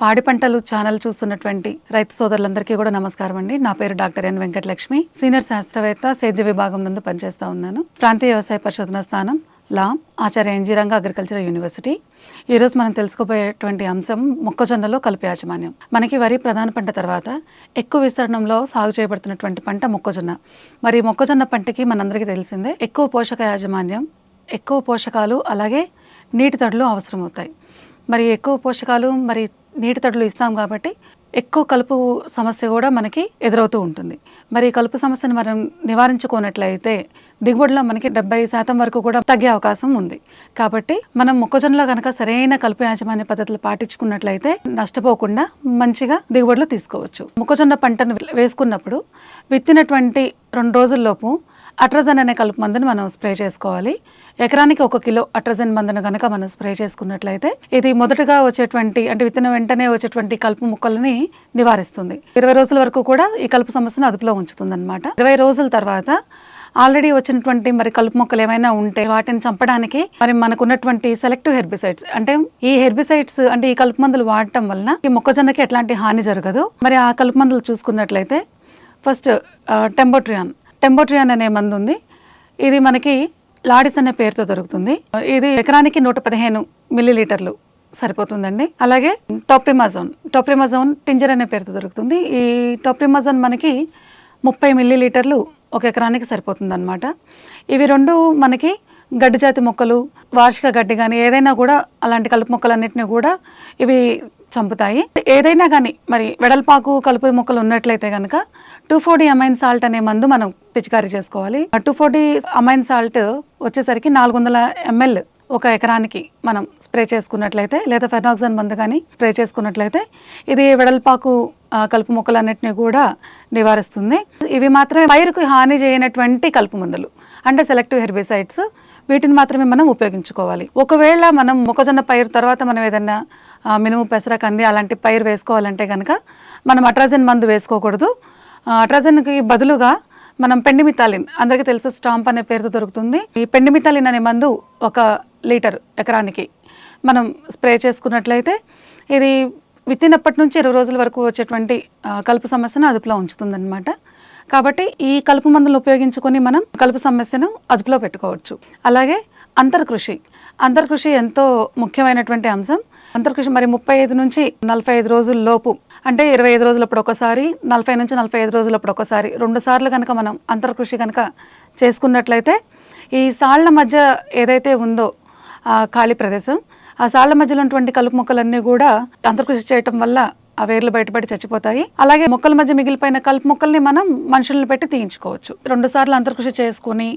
పాడి పంటలు ఛానల్ చూస్తున్నటువంటి రైతు సోదరులందరికీ కూడా నమస్కారం అండి. నా పేరు డాక్టర్ ఎన్ వెంకటలక్ష్మి. సీనియర్ శాస్త్రవేత్త సేద్య విభాగం నందు పనిచేస్తా ఉన్నాను. ప్రాంతీయ వ్యవసాయ పరిశోధన స్థానం లామ్ ఆచార్య ఎన్జీరంగ అగ్రికల్చర్ యూనివర్సిటీ. ఈరోజు మనం తెలుసుకోబోయేటువంటి అంశం మొక్కజొన్నలో కలుపు యాజమాన్యం. మనకి వరి ప్రధాన పంట తర్వాత ఎక్కువ విస్తీర్ణంలో సాగు చేయబడుతున్నటువంటి పంట మొక్కజొన్న. మరి మొక్కజొన్న పంటకి మనందరికీ తెలిసిందే ఎక్కువ పోషక యాజమాన్యం ఎక్కువ పోషకాలు అలాగే నీటి తడులు అవసరమవుతాయి. మరి ఎక్కువ పోషకాలు మరి నీటి తడులు ఇస్తాం కాబట్టి ఎక్కువ కలుపు సమస్య కూడా మనకి ఎదురవుతూ ఉంటుంది. మరి కలుపు సమస్యను మనం నివారించుకున్నట్లయితే దిగుబడిలో మనకి డెబ్బై శాతం వరకు కూడా తగ్గే అవకాశం ఉంది. కాబట్టి మనం మొక్కజొన్నలో కనుక సరైన కలుపు యాజమాన్య పద్ధతులు పాటించుకున్నట్లయితే నష్టపోకుండా మంచిగా దిగుబడులు తీసుకోవచ్చు. మొక్కజొన్న పంటను వేసుకున్నప్పుడు విత్తినటువంటి రెండు రోజుల్లోపు అట్రజన్ అనే కలుపు మందును మనం స్ప్రే చేసుకోవాలి. ఎకరానికి ఒక కిలో అట్రజన్ మందును కనుక మనం స్ప్రే చేసుకున్నట్లయితే ఇది మొదటగా వచ్చేటువంటి అంటే విత్తన వెంటనే వచ్చేటువంటి కలుపు ముక్కలని నివారిస్తుంది. ఇరవై రోజుల వరకు కూడా ఈ కలుపు సమస్యను అదుపులో ఉంచుతుంది అనమాట ఇరవై రోజుల తర్వాత ఆల్రెడీ వచ్చినటువంటి మరి కలుపు మొక్కలు ఏమైనా ఉంటే వాటిని చంపడానికి మరి మనకు ఉన్నటువంటి సెలెక్టివ్ హెర్బిసైడ్స్ అంటే ఈ హెర్బిసైడ్స్ అంటే ఈ కలుపు మందులు వాడటం వలన ఈ మొక్కజొన్నకి ఎట్లాంటి హాని జరగదు. మరి ఆ కలుపు మందులు చూసుకున్నట్లయితే ఫస్ట్ టెంబోట్రియాన్. టెంబోట్రియాన్ అనే మందు ఉంది. ఇది మనకి లాడిస్ అనే పేరుతో దొరుకుతుంది. ఇది ఎకరానికి నూట పదిహేను మిల్లీలీటర్లు సరిపోతుందండి. అలాగే టోప్రిమాజోన్. టోప్రిమాజోన్ టింజర్ అనే పేరుతో దొరుకుతుంది. ఈ టోప్రిమాజోన్ మనకి ముప్పై మిల్లీ లీటర్లు ఒక ఎకరానికి సరిపోతుంది అనమాట ఇవి రెండు మనకి గడ్డి జాతి మొక్కలు వార్షిక గడ్డి కానీ ఏదైనా కూడా అలాంటి కలుపు మొక్కలన్నిటిని కూడా ఇవి చంపుతాయి. ఏదైనా కానీ మరి వెడల్పాకు కలుపు మొక్కలు ఉన్నట్లయితే కనుక టూ ఫోర్టీ అమైన్ సాల్ట్ అనే మందు మనం పిచికారీ చేసుకోవాలి. టూ ఫోర్టీ అమైన్ సాల్ట్ వచ్చేసరికి నాలుగు వందల ఎంఎల్ ఒక ఎకరానికి మనం స్ప్రే చేసుకున్నట్లయితే లేదా ఫెనాక్సన్ మందు కానీ స్ప్రే చేసుకున్నట్లయితే ఇది వెడల్పాకు కలుపు మొక్కలన్నింటినీ కూడా నివారిస్తుంది. ఇవి మాత్రమే పైరుకు హాని చేయనటువంటి కలుపు మందులు అంటే సెలెక్టివ్ హెర్బిసైడ్స్. వీటిని మాత్రమే మనం ఉపయోగించుకోవాలి. ఒకవేళ మనం మొక్కజొన్న పైరు తర్వాత మనం ఏదైనా మినుము పెసర కంది అలాంటి పైరు వేసుకోవాలంటే కనుక మనం అట్రాజన్ మందు వేసుకోకూడదు. అట్రాజన్కి బదులుగా మనం పెండిమితాలిన్ అందరికీ తెలుసు స్టాంప్ అనే పేరుతో దొరుకుతుంది. ఈ పెండిమితాలిన్ అనే మందు ఒక లీటర్ ఎకరానికి మనం స్ప్రే చేసుకున్నట్లయితే ఇది విత్తినప్పటి నుంచి ఇరవై రోజుల వరకు వచ్చేటువంటి కలుపు సమస్యను అదుపులో ఉంచుతుందన్నమాట. కాబట్టి ఈ కలుపు మందులు ఉపయోగించుకొని మనం కలుపు సమస్యను అదుపులో పెట్టుకోవచ్చు. అలాగే అంతర్కృషి. అంతర్కృషి ఎంతో ముఖ్యమైనటువంటి అంశం. అంతర్కృషి మరి ముప్పై ఐదు నుంచి నలభై ఐదు రోజుల లోపు. అంటే ఇరవై ఐదు రోజులప్పుడు ఒకసారి నలభై నుంచి నలభై ఐదు రోజులప్పుడు ఒకసారి. రెండు సార్లు కనుక మనం అంతర్కృషి కనుక చేసుకున్నట్లయితే ఈ సాళ్ళ మధ్య ఏదైతే ఉందో ఆ ఖాళీ ప్రదేశం ఆ సాళ్ళ మధ్యలో ఉన్నటువంటి కలుపు మొక్కలన్నీ కూడా అంతర్కృషి చేయటం వల్ల ఆ వేర్లు బయటపడి చచ్చిపోతాయి. అలాగే మొక్కల మధ్య మిగిలిపోయిన కలుపు మొక్కల్ని మనం మనుషులను పెట్టి తీయించుకోవచ్చు. రెండు సార్లు అంతర్కృషి చేసుకుని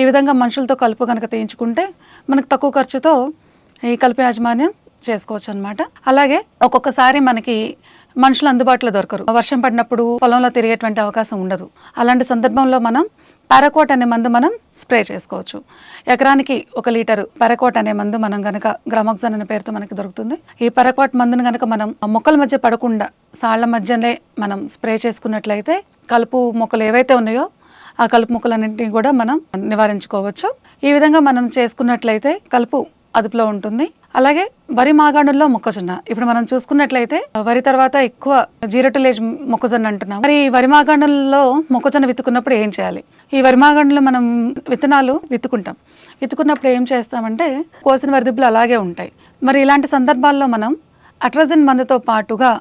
ఈ విధంగా మనుషులతో కలుపు కనుక తీయించుకుంటే మనకు తక్కువ ఖర్చుతో ఈ కలుపు యాజమాన్యం చేసుకోవచ్చు అనమాట అలాగే ఒక్కొక్కసారి మనకి మనుషులు అందుబాటులో దొరకరు. వర్షం పడినప్పుడు పొలంలో తిరిగేటువంటి అవకాశం ఉండదు. అలాంటి సందర్భంలో మనం పారాకోట్ అనే మందు మనం స్ప్రే చేసుకోవచ్చు. ఎకరానికి ఒక లీటరు పారాకోట్ అనే మందు మనం గనక గ్రామాక్సన్ అనే పేరుతో మనకి దొరుకుతుంది. ఈ పారాకోట్ మందును గనక మనం మొక్కల మధ్య పడకుండా సాళ్ళ మధ్యనే మనం స్ప్రే చేసుకున్నట్లయితే కలుపు మొక్కలు ఏవైతే ఉన్నాయో ఆ కలుపు మొక్కలన్నింటినీ కూడా మనం నివారించుకోవచ్చు. ఈ విధంగా మనం చేసుకున్నట్లయితే కలుపు అదుపులో ఉంటుంది. అలాగే వరి మాగాణుల్లో మొక్కజొన్న. ఇప్పుడు మనం చూసుకున్నట్లయితే వరి తర్వాత ఎక్కువ జీరోటిలేజ్ మొక్కజొన్న అంటున్నాం. మరి ఈ వరి మాగాణుల్లో మొక్కజొన్న విత్తుకున్నప్పుడు ఏం చేయాలి? ఈ వరి మాగాణుల్లో మనం విత్తనాలు విత్తుకుంటాం. విత్తుకున్నప్పుడు ఏం చేస్తామంటే కోసిన వరిదుబ్బులు అలాగే ఉంటాయి. మరి ఇలాంటి సందర్భాల్లో మనం అట్రజన్ మందుతో పాటుగా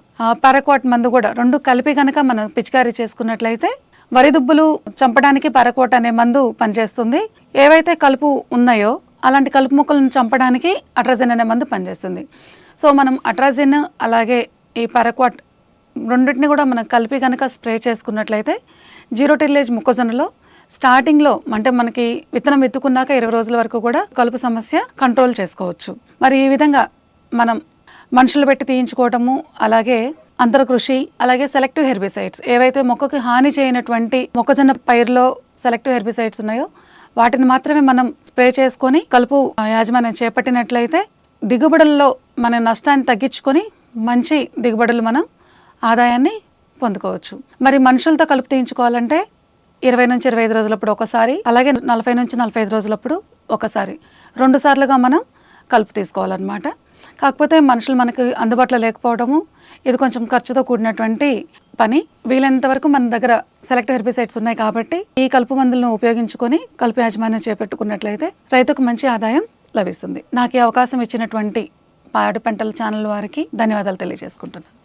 పారాక్వాట్ మందు కూడా రెండు కలిపి కనుక మనం పిచికారీ చేసుకున్నట్లయితే వరి దుబ్బులు చంపడానికి పారాక్వాట్ అనే మందు పనిచేస్తుంది. ఏవైతే కలుపు ఉన్నాయో అలాంటి కలుపు మొక్కలను చంపడానికి అట్రాజిన్ అనే మందు పనిచేస్తుంది. సో మనం అట్రాజిన్ అలాగే ఈ పరక్వాట్ రెండింటిని కూడా మనం కలిపి కనుక స్ప్రే చేసుకున్నట్లయితే జీరో టిల్లేజ్ మొక్కజొన్నలో స్టార్టింగ్లో అంటే మనకి విత్తనం విత్తుకున్నాక ఇరవై రోజుల వరకు కూడా కలుపు సమస్య కంట్రోల్ చేసుకోవచ్చు. మరి ఈ విధంగా మనం మనుషులు పెట్టి తీయించుకోవటము అలాగే అంతర్కృషి అలాగే సెలెక్టివ్ హెర్బిసైడ్స్ ఏవైతే మొక్కకి హాని చేయనటువంటి మొక్కజొన్న పైరులో సెలెక్టివ్ హెర్బిసైడ్స్ ఉన్నాయో వాటిని మాత్రమే మనం స్ప్రే చేసుకొని కలుపు యాజమాన్యం చేపట్టినట్లయితే దిగుబడుల్లో మన నష్టాన్ని తగ్గించుకొని మంచి దిగుబడులు మనం ఆదాయాన్ని పొందుకోవచ్చు. మరి మనుషులతో కలుపు తీయించుకోవాలంటే ఇరవై నుంచి ఇరవై ఐదు రోజులప్పుడు ఒకసారి అలాగే నలభై నుంచి నలభై ఐదు రోజులప్పుడు ఒకసారి. రెండు సార్లుగా మనం కలుపు తీసుకోవాలన్నమాట. కాకపోతే మనుషులు మనకు అందుబాటులో లేకపోవడము ఇది కొంచెం ఖర్చుతో కూడినటువంటి పని. వీలైనంత వరకు మన దగ్గర సెలెక్ట్ హెర్బిసైడ్స్ ఉన్నాయి కాబట్టి ఈ కలుపు మందులను ఉపయోగించుకొని కలుపు యాజమాన్యం చేపట్టుకున్నట్లయితే రైతుకు మంచి ఆదాయం లభిస్తుంది. నాకు ఈ అవకాశం ఇచ్చినటువంటి పాడి పంటల ఛానల్ వారికి ధన్యవాదాలు తెలియజేసుకుంటున్నాను.